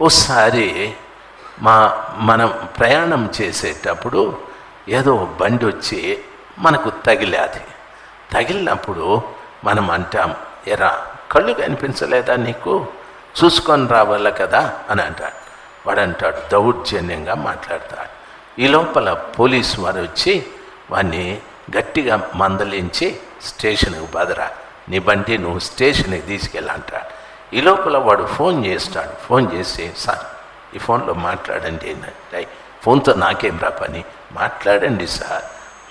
ఒకసారి మా మనం ప్రయాణం చేసేటప్పుడు ఏదో బండి వచ్చి మనకు తగిలాది. తగిలినప్పుడు మనం అంటాం ఎరా కళ్ళు కనిపించలేదా నీకు? చూసుకొని రావాల కదా? అని అంటాడు. వాడంటాడు దౌర్జన్యంగా మాట్లాడతాడు. ఈ లోపల పోలీసు వారు వచ్చి వాడిని గట్టిగా మందలించి స్టేషన్కి బదరా. నీ బండి నువ్వు స్టేషన్కి తీసుకెళ్ళంటాడు. ఈ లోపల వాడు ఫోన్ చేస్తాడు. ఫోన్ చేసి సార్ ఈ ఫోన్లో మాట్లాడండి అంటే ఫోన్తో నాకేం రా పని? మాట్లాడండి సార్.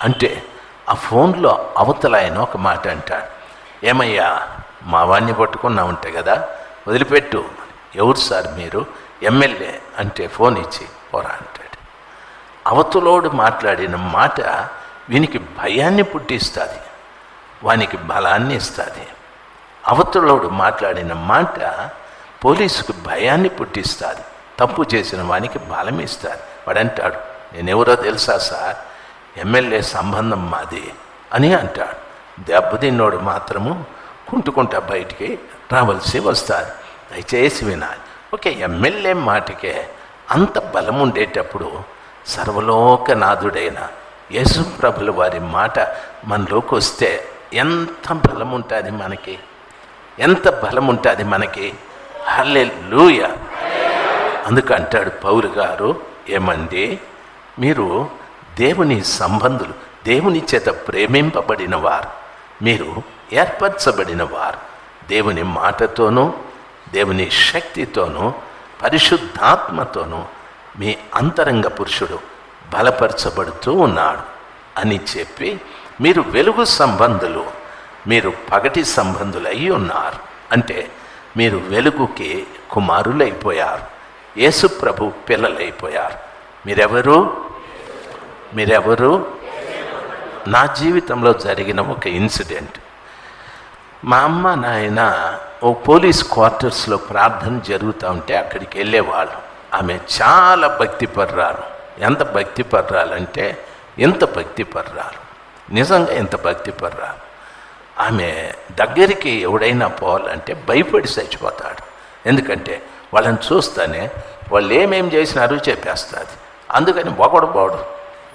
అంటే ఆ ఫోన్లో అవతల ఆయన ఒక మాట అంటాడు. ఏమయ్యా మా వాడిని పట్టుకున్నా ఉంటే కదా వదిలిపెట్టు. ఎవరు సార్ మీరు? ఎమ్మెల్యే అంటే ఫోన్ ఇచ్చి పోరా అంటాడు. అవతలోడు మాట్లాడిన మాట వీనికి భయాన్ని పుట్టిస్తుంది. వానికి బలాన్ని ఇస్తుంది. అవతలోడు మాట్లాడిన మాట పోలీసుకు భయాన్ని పుట్టిస్తారు తప్పు చేసిన వానికి బలం ఇస్తారు వాడంటాడు నేనెవరో తెలుసా సార్? ఎమ్మెల్యే సంబంధం మాది అని అంటాడు. దెబ్బతిన్నోడు మాత్రము కుంటుకుంటా బయటికి రావాల్సి వస్తారు దయచేసి వినాలి. ఓకే ఎమ్మెల్యే మాటకే అంత బలం ఉండేటప్పుడు సర్వలోకనాథుడైన యేసుప్రభుల వారి మాట మనలోకి వస్తే ఎంత బలం ఉంటుంది మనకి? ఎంత బలం ఉంటుంది మనకి. హల్లే లూయ అందుకు అంటాడు పౌరు గారు ఏమండి మీరు దేవుని సంబంధులు దేవుని చేత ప్రేమింపబడిన వారు మీరు ఏర్పరచబడిన వారు దేవుని మాటతోనూ దేవుని శక్తితోనూ పరిశుద్ధాత్మతోనూ మీ అంతరంగ పురుషుడు బలపరచబడుతూ ఉన్నాడు అని చెప్పి మీరు వెలుగు సంబంధులు. మీరు పగటి సంబంధులు అయి ఉన్నారు. అంటే మీరు వెలుగుకి కుమారులైపోయారు. యేసు ప్రభు పిల్లలైపోయారు. మీరెవరు? మీరెవరు? నా జీవితంలో జరిగిన ఒక ఇన్సిడెంట్. మా అమ్మ నాయన ఓ పోలీస్ క్వార్టర్స్లో ప్రార్థన జరుగుతూ ఉంటే అక్కడికి వెళ్ళేవాళ్ళు. ఆమె చాలా భక్తిపర్రాలు. ఎంత భక్తి పర్రాలంటే ఎంత భక్తి నిజంగా ఎంత భక్తిపర్రాలు. ఆమె దగ్గరికి ఎవడైనా పోవాలంటే భయపడి చచ్చిపోతాడు. ఎందుకంటే వాళ్ళని చూస్తానే వాళ్ళు ఏమేం చేసినారో చెప్పేస్తుంది. అందుకని ఒకడు పోడు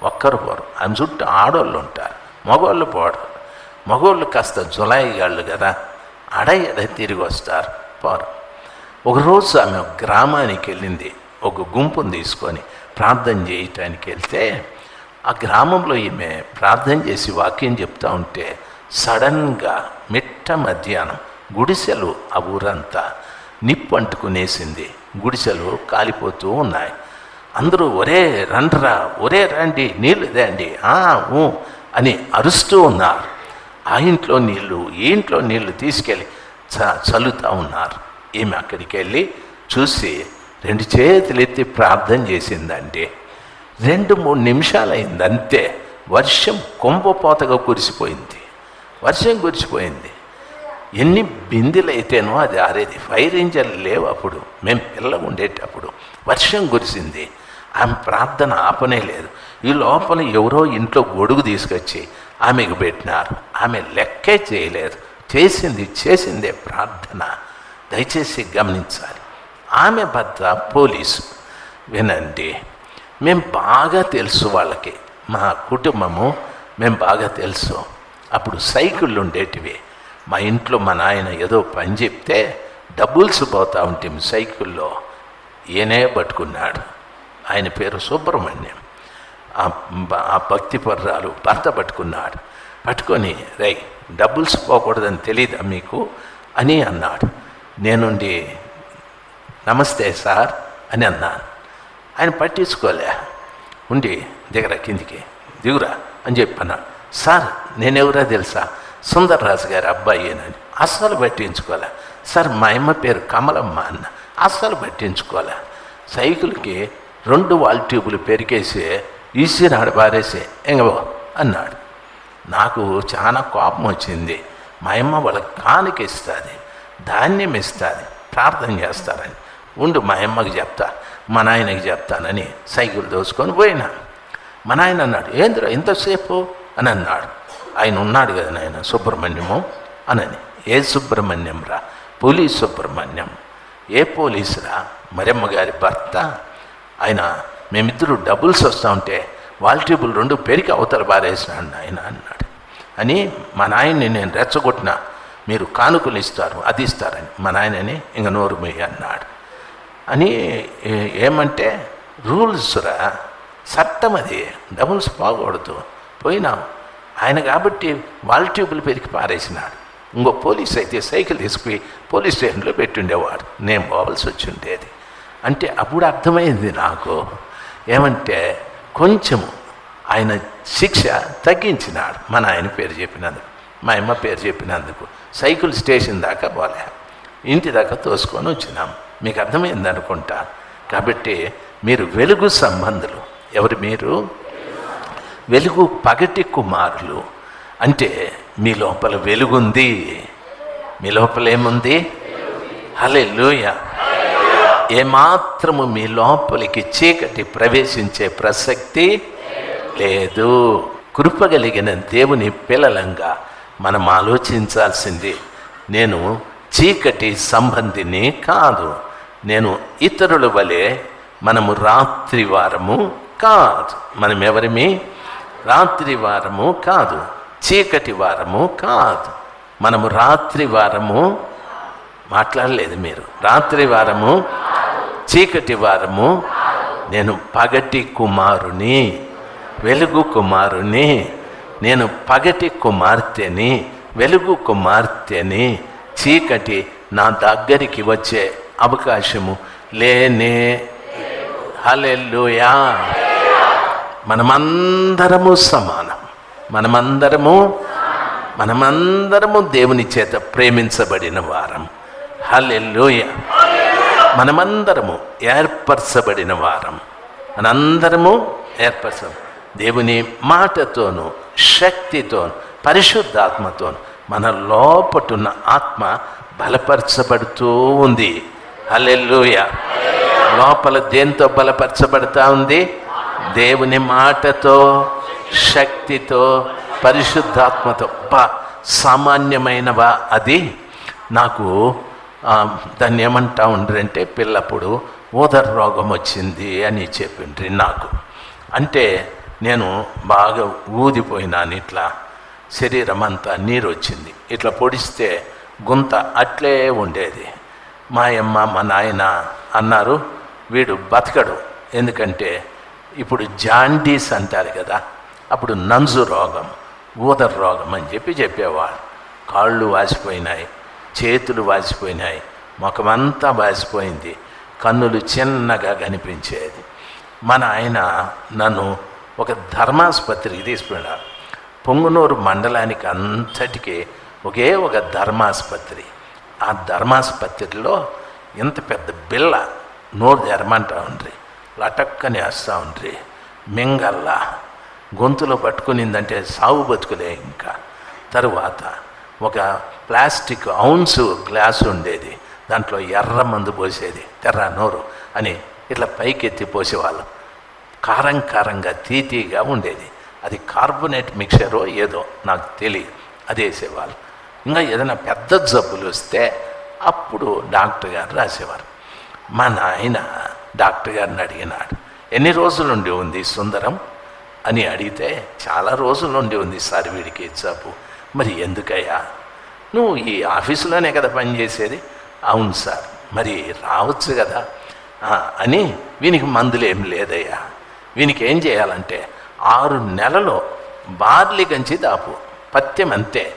ఒక్కరు పోరు. ఆమె చుట్టూ ఆడోళ్ళు ఉంటారు మగవాళ్ళు పోడు మగవాళ్ళు కాస్త జులాయిగాళ్ళు కదా అడ ఎడ తిరిగి వస్తారు పోరు. ఒకరోజు ఆమె ఒక గ్రామానికి వెళ్ళింది ఒక గుంపును తీసుకొని ప్రార్థన చేయటానికి వెళ్తే ఆ గ్రామంలో ఈమె ప్రార్థన చేసి వాక్యం చెప్తా ఉంటే సడన్గా మిట్ట మధ్యాహ్నం గుడిసెలు ఆ ఊరంతా నిప్పు అంటుకునేసింది. గుడిసెలు కాలిపోతూ ఉన్నాయి. అందరూ ఒరే రండ్రా ఒరే రండి నీళ్ళు తేండి "ఆ, ఊ" అని అరుస్తూ ఉన్నారు. ఆ ఇంట్లో నీళ్ళు ఈ ఇంట్లో నీళ్ళు తీసుకెళ్ళి చ చల్లుతూ ఉన్నారు. ఈమె అక్కడికి వెళ్ళి చూసి రెండు చేతులు ఎత్తి ప్రార్థన చేసిందండి. రెండు మూడు నిమిషాలు అయింది అంతే వర్షం కొంపపోతగా కురిసిపోయింది. వర్షం కురిసిపోయింది. ఎన్ని బిందెలైతేనో అయితేనో అది ఆరేది. ఫైర్ ఇంజన్లు లేవు అప్పుడు. మేము పిల్ల ఉండేటప్పుడు. వర్షం కురిసింది. ఆమె ప్రార్థన ఆపనే లేదు. ఈ లోపల ఎవరో ఇంట్లో గొడుగు తీసుకొచ్చి ఆమెకు పెట్టినారు. ఆమె లెక్కే చేయలేదు. చేసింది చేసిందే ప్రార్థన. దయచేసి గమనించాలి. ఆమె భర్త పోలీసు. వినండి మేము బాగా తెలుసు వాళ్ళకి. మా కుటుంబము మేము బాగా తెలుసు. అప్పుడు సైకిళ్ళు ఉండేటివి. మా ఇంట్లో మా నాయన ఏదో పని చెప్తే డబ్బుల్స్ పోతా ఉంటే సైకిల్లో ఈయనే పట్టుకున్నాడు. ఆయన పేరు సుబ్రహ్మణ్యం. ఆ ఆ భక్తి పర్రాలు భర్త పట్టుకున్నాడు. పట్టుకొని రై డబ్బుల్స్ పోకూడదని తెలీదా మీకు? అని అన్నాడు. నేనుండి నమస్తే సార్ అని అన్నాను. ఆయన పట్టించుకోలే. ఉండి దిగరా కిందికి దిగురా అని చెప్పన్నాడు. సార్ నేనెవరో తెలుసా? సుందర్రాజు గారి అబ్బాయినని అస్సలు పట్టించుకోలే. సార్ మా అమ్మ పేరు కమలమ్మ అన్న. అస్సలు పట్టించుకోలే. సైకిల్కి రెండు వాల్ ట్యూబులు పెరికేసి ఈసినాడు పారేసి ఎంగబో అన్నాడు. నాకు చాలా కోపం వచ్చింది. మా అమ్మ వాళ్ళకి కానుక ఇస్తుంది ధాన్యం ఇస్తుంది ప్రార్థన చేస్తారని. ఉండు మా అమ్మకి చెప్తా మా నాయనకి చెప్తానని సైకిల్ దోసుకొని పోయినా. మా నాయన అన్నాడు ఏందిరా ఇంతసేపు అని అన్నాడు. ఆయన ఉన్నాడు కదా నాయన సుబ్రహ్మణ్యము? అనని. ఏ సుబ్రహ్మణ్యం రా? పోలీస్ సుబ్రహ్మణ్యం. ఏ పోలీస్ రా? మరమ్మ గారి భర్త. ఆయన మేమిద్దరు డబుల్స్ వస్తూ ఉంటే వాల్టేబుల్ రెండు పెరిగి అవతల బారేసినాడు ఆయన అన్నాడు. అని మా నాయన్ని నేను రెచ్చగొట్టిన మీరు కానుకలు ఇస్తారు అది ఇస్తారని. మా నాయనని ఇంక నోరు మొయ్యి అన్నాడు. అని ఏమంటే రూల్స్ రా. చట్టం అది. డబుల్స్ బాగూడదు. పోయినాం ఆయన కాబట్టి వాల్ ట్యూబులు పెరిగి పారేసినాడు. ఇంకో పోలీస్ అయితే సైకిల్ తీసుకుపోయి పోలీస్ స్టేషన్లో పెట్టుండేవాడు. నేను పోవాల్సి వచ్చి ఉండేది అంటే అప్పుడు అర్థమైంది నాకు. ఏమంటే కొంచెము ఆయన శిక్ష తగ్గించినాడు. మన ఆయన పేరు చెప్పినందుకు మా అమ్మ పేరు చెప్పినందుకు సైకిల్ స్టేషన్ దాకా పోలే. ఇంటి దాకా తోసుకొని వచ్చినాం. మీకు అర్థమైంది అనుకుంటా కాబట్టి మీరు వెలుగు సంబంధులు. ఎవరు మీరు? వెలుగు పగటి కుమారులు. అంటే మీ లోపల వెలుగుంది. మీ లోపల ఏముంది? హలే ఏమాత్రము మీ లోపలికి చీకటి ప్రవేశించే ప్రసక్తి లేదు. కృపగలిగిన దేవుని పిల్లలంగా మనం ఆలోచించాల్సింది నేను చీకటి సంబంధిని కాదు. నేను ఇతరుల వలె మనము రాత్రి వారము కాదు. మనం ఎవరిమి రాత్రి వారము కాదు చీకటి వారము కాదు. మనము రాత్రి వారము మాట్లాడలేదు మీరు. రాత్రి వారము చీకటి వారము నేను పగటి కుమారుని వెలుగు కుమారుని నేను పగటి కుమార్తెని వెలుగు కుమార్తెని చీకటి నా దగ్గరికి వచ్చే అవకాశము లేనే. హలెల్లుయా. మనమందరము సమానం. మనమందరము మనమందరము దేవుని చేత ప్రేమించబడిన వారం. హల్లెలూయ. మనమందరము ఏర్పరచబడిన వారం. మనందరము ఏర్పరచ దేవుని మాటతోను శక్తితోను పరిశుద్ధాత్మతోను మన లోపటున్న ఆత్మ బలపరచబడుతూ ఉంది. హలెల్లుయ. లోపల దేంతో బలపరచబడతా ఉంది? దేవుని మాటతో శక్తితో పరిశుద్ధాత్మతో. బా సామాన్యమైనవా అది? నాకు దాన్ని ఏమంటా ఉండ్రంటే పిల్లప్పుడు ఊదర రోగం వచ్చింది అని చెప్పిండ్రి నాకు. అంటే నేను బాగా ఊదిపోయినాను ఇట్లా. శరీరం అంతా నీరు వచ్చింది ఇట్లా పొడిస్తే గుంత అట్లే ఉండేది. మా అమ్మ మా నాయన అన్నారు వీడు బతకడు. ఎందుకంటే ఇప్పుడు జాండీస్ అంటారు కదా అప్పుడు నంజు రోగం ఊదర రోగం అని చెప్పి చెప్పేవాడు కాళ్ళు వాసిపోయినాయి చేతులు వాసిపోయినాయి ముఖమంతా వాసిపోయింది కన్నులు చిన్నగా కనిపించేది. మన ఆయన నన్ను ఒక ధర్మాసుపత్రికి తీసుకున్నాడు పొంగునూరు మండలానికి అంతటికి ఒకే ఒక ధర్మాసుపత్రి. ఆ ధర్మాసుపత్రిలో ఇంత పెద్ద బిల్ల నోరు తెరమంటా ఉండ్రి. లటక్కని వేస్తూ ఉండ్రి. మింగల్లా. గొంతులో పట్టుకునిందంటే సాగు బతుకులే ఇంకా. తరువాత ఒక ప్లాస్టిక్ ఔన్సు గ్లాసు ఉండేది. దాంట్లో ఎర్ర మందు పోసేది. తెర్ర నోరు అని ఇట్లా పైకెత్తి పోసేవాళ్ళం. కారం కారంగా తీతీగా ఉండేది. అది కార్బొనేట్ మిక్చరో ఏదో నాకు తెలియదు. అది వేసేవాళ్ళు. ఇంకా ఏదైనా పెద్ద జబ్బులు వస్తే అప్పుడు డాక్టర్ గారు రాసేవారు. మా నాయన డాక్టర్ గారిని అడిగినాడు. ఎన్ని రోజుల నుండి ఉంది సుందరం? అని అడిగితే చాలా రోజుల నుండి ఉంది సార్ వీడికి జబ్బు మరి ఎందుకయ్యా? నువ్వు ఈ ఆఫీసులోనే కదా పనిచేసేది అవును సార్. మరి రావచ్చు కదా. అని వీనికి మందులు ఏం లేదయ్యా. వీనికి ఏం చేయాలంటే ఆరు నెలలు బార్లీ గంచి దాపు పత్యం అంతే.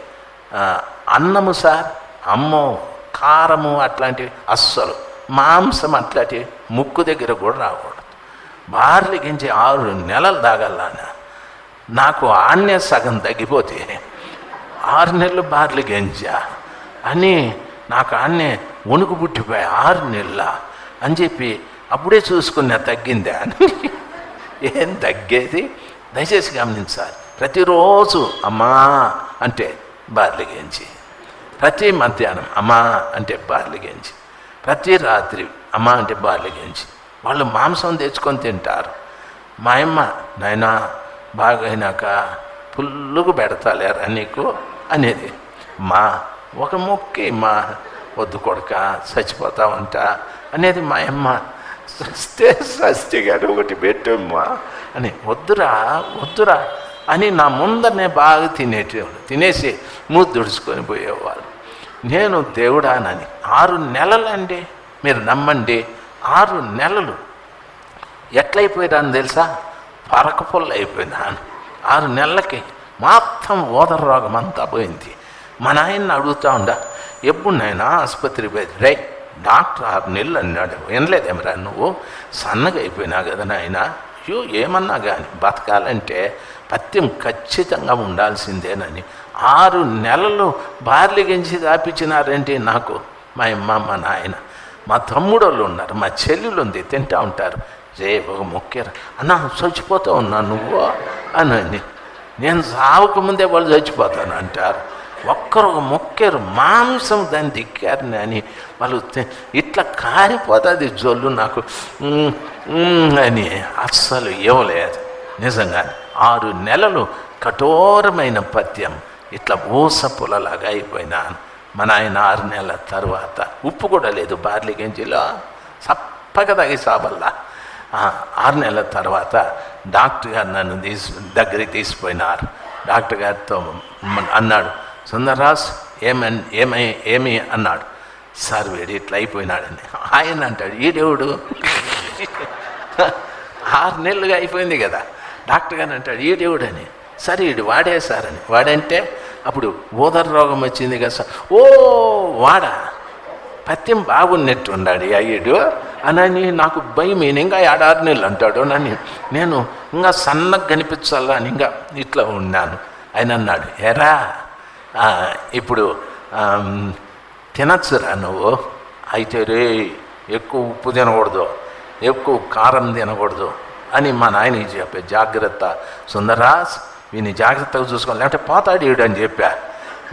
అన్నము సార్ అమ్మో కారము అట్లాంటివి అస్సలు మాంసం అట్లాంటివి ముక్కు దగ్గర కూడా రాకూడదు. బార్లీ గించి ఆరు నెలలు తాగలనా నాకు ఆన్య సగం తగ్గిపోతే ఆరు నెలలు బార్లు గంజా అని నాకు ఆన్నే వణుకు పుట్టిపోయి ఆరు నెలల అని చెప్పి అప్పుడే చూసుకున్నా తగ్గిందా అని. ఏం తగ్గేది? దయచేసి గమనించాలి ప్రతిరోజు అమ్మా అంటే బార్లు గెంచి ప్రతి మధ్యాహ్నం అమ్మా అంటే బార్లు గెంచి ప్రతి రాత్రి అమ్మ అంటే బార్లు వాళ్ళు మాంసం తెచ్చుకొని తింటారు. మా అమ్మ నాయన బాగైనాక ఫుల్లుగా పెడతాలేరా నీకు? అనేది. మా ఒక మొక్కి మా వద్దు కొడక చచ్చిపోతావంట అనేది మా అమ్మ. సస్తే సస్తి గారు ఒకటి పెట్టమ్మా అని. వద్దురా వద్దురా అని నా ముందరనే బాగా తినేటవాడు తినేసి ముద్దుడుచుకొని పోయేవాళ్ళు. నేను దేవుడానని ఆరు నెలలండి. మీరు నమ్మండి ఆరు నెలలు ఎట్లయిపోయాను తెలుసా? పరక అయిపోయినాను ఆరు నెలలకి మొత్తం ఓదర రోగం అంతా పోయింది. మా నాయన్ని అడుగుతా ఉండా ఎప్పుడు నాయన ఆసుపత్రి పోయి రే డాక్టర్ ఆరు నెలలు అన్నాడు. వినలేదేమరా నువ్వు? సన్నగా అయిపోయినా కదా నాయన. అయ్యో ఏమన్నా కానీ బతకాలంటే పత్యం ఖచ్చితంగా ఉండాల్సిందేనని ఆరు నెలలు బార్లీ గెంచి దాపించినారంటే నాకు? మా అమ్మ మా నాయన మా తమ్ముడు వాళ్ళు ఉన్నారు మా చెల్లెలు ఉంది తింటా ఉంటారు. రే ఒక మొక్కారు. అన్న చచ్చిపోతా ఉన్నా నువ్వు? అని నేను సావకముందే వాళ్ళు చచ్చిపోతాను అంటారు. ఒక్కరు ఒక మొక్కారు మాంసం దాన్ని దిక్కారు అని వాళ్ళు ఇట్లా కారిపోతుంది జొల్లు నాకు. అని అస్సలు ఇవ్వలేదు. నిజంగా ఆరు నెలలు కఠోరమైన పద్యం ఇట్లా ఊస పుల్లలాగా అయిపోయినాను మా నాయన ఆరు నెలల తర్వాత. ఉప్పు కూడా లేదు బార్లీ గంజిలో చప్పగా తగి సాబల్లా ఆరు నెలల తర్వాత డాక్టర్ గారు నన్ను తీసు దగ్గరికి తీసిపోయినారు డాక్టర్ గారితో అన్నాడు సుందర్రాజ్ ఏమన్ ఏమై ఏమి అన్నాడు? సార్ వీడు ఇట్లా అయిపోయినాడని. ఆయన అంటాడు ఈ దేవుడు? ఆరు నెలలుగా అయిపోయింది కదా. డాక్టర్ గారు అంటాడు ఈ దేవుడు అని సరే ఈడు వాడే సార్ అని. వాడంటే అప్పుడు ఊదర రోగం వచ్చింది కదా సార్. ఓ వాడా. పత్యం బాగున్నట్టు ఉన్నాడు అయ్యడు. అని నాకు భయం ఈయన ఇంకా ఏడారు నెలలు అంటాడు నన్ను నేను ఇంకా సన్నగా కనిపించాలా అని ఇంకా ఇట్లా ఉన్నాను. ఆయన అన్నాడు ఎరా ఇప్పుడు తినచ్చురా నువ్వు? అయితే రే ఎక్కువ ఉప్పు తినకూడదు ఎక్కువ కారం తినకూడదు అని మా నాయనకి చెప్పే జాగ్రత్త. సుందరాస్ వీని జాగ్రత్తగా చూసుకోవాలి. లేకపోతే పోతాడు ఈడు అని చెప్పా.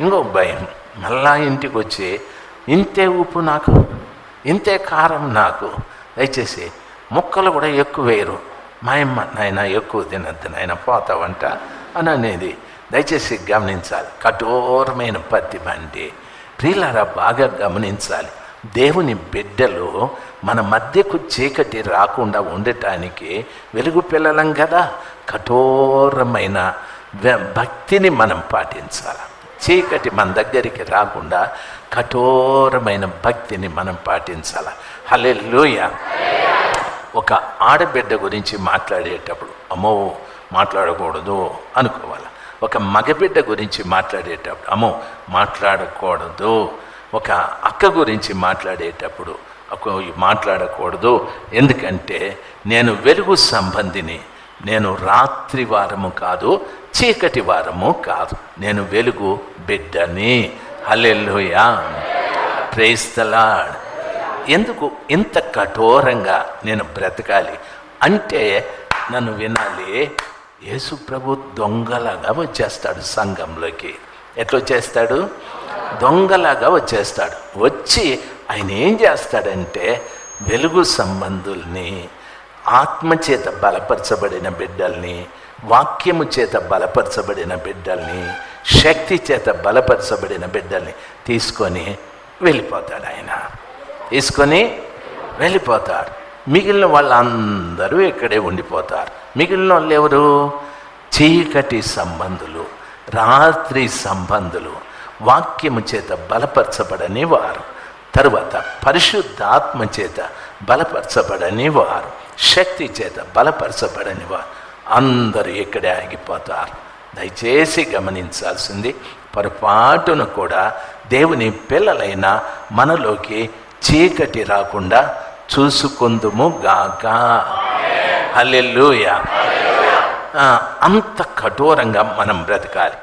ఇంకో భయం. మళ్ళా ఇంటికి వచ్చి ఇంతే ఉప్పు నాకు ఇంతే కారం నాకు. దయచేసి ముక్కలు కూడా ఎక్కువ వేయరు. మా అమ్మ నాయన ఎక్కువ తినద్దు నాయన పోతావంట అని అనేది దయచేసి గమనించాలి. కఠోరమైన పత్తి బండి. ప్రియులారా బాగా గమనించాలి. దేవుని బిడ్డలు మన మధ్యకు చీకటి రాకుండా ఉండటానికి వెలుగు పిల్లలం కదా. కఠోరమైన భక్తిని మనం పాటించాలి. చీకటి మన దగ్గరికి రాకుండా కఠోరమైన భక్తిని మనం పాటించాలి. హలే లూయ ఒక ఆడబిడ్డ గురించి మాట్లాడేటప్పుడు అమ్మో మాట్లాడకూడదు అనుకోవాలి. ఒక మగబిడ్డ గురించి మాట్లాడేటప్పుడు అమ్మో మాట్లాడకూడదు ఒక అక్క గురించి మాట్లాడేటప్పుడు ఒక మాట్లాడకూడదు. ఎందుకంటే నేను వెలుగు సంబంధిని. నేను రాత్రి వారము కాదు చీకటి వారము కాదు. నేను వెలుగు బిడ్డని. హలెల్లుయా. ప్రైజ్ ఎందుకు ఇంత కఠోరంగా నేను బ్రతకాలి? అంటే నన్ను వినాలి యేసు ప్రభు దొంగలాగా వచ్చేస్తాడు సంఘంలోకి. ఎట్లా వచ్చేస్తాడు? దొంగలాగా వచ్చేస్తాడు. వచ్చి ఆయన ఏం చేస్తాడంటే వెలుగు సంబంధుల్ని ఆత్మచేత బలపరచబడిన బిడ్డల్ని వాక్యము చేత బలపరచబడిన బిడ్డల్ని శక్తి చేత బలపరచబడిన బిడ్డల్ని తీసుకొని వెళ్ళిపోతాడు ఆయన. తీసుకొని వెళ్ళిపోతాడు. మిగిలిన వాళ్ళందరూ ఇక్కడే ఉండిపోతారు. మిగిలిన వాళ్ళు ఎవరు? చీకటి సంబంధులు రాత్రి సంబంధులు. వాక్యము చేత బలపరచబడని వారు తరువాత పరిశుద్ధాత్మ చేత బలపరచబడని వారు శక్తి చేత బలపరచబడని వారు అందరూ ఇక్కడే ఆగిపోతారు. దయచేసి గమనించాల్సింది పొరపాటును కూడా దేవుని పిల్లలైన మనలోకి చీకటి రాకుండా చూసుకుందుము గాక. హల్లెలూయా. అంత కఠోరంగా మనం బ్రతకాలి.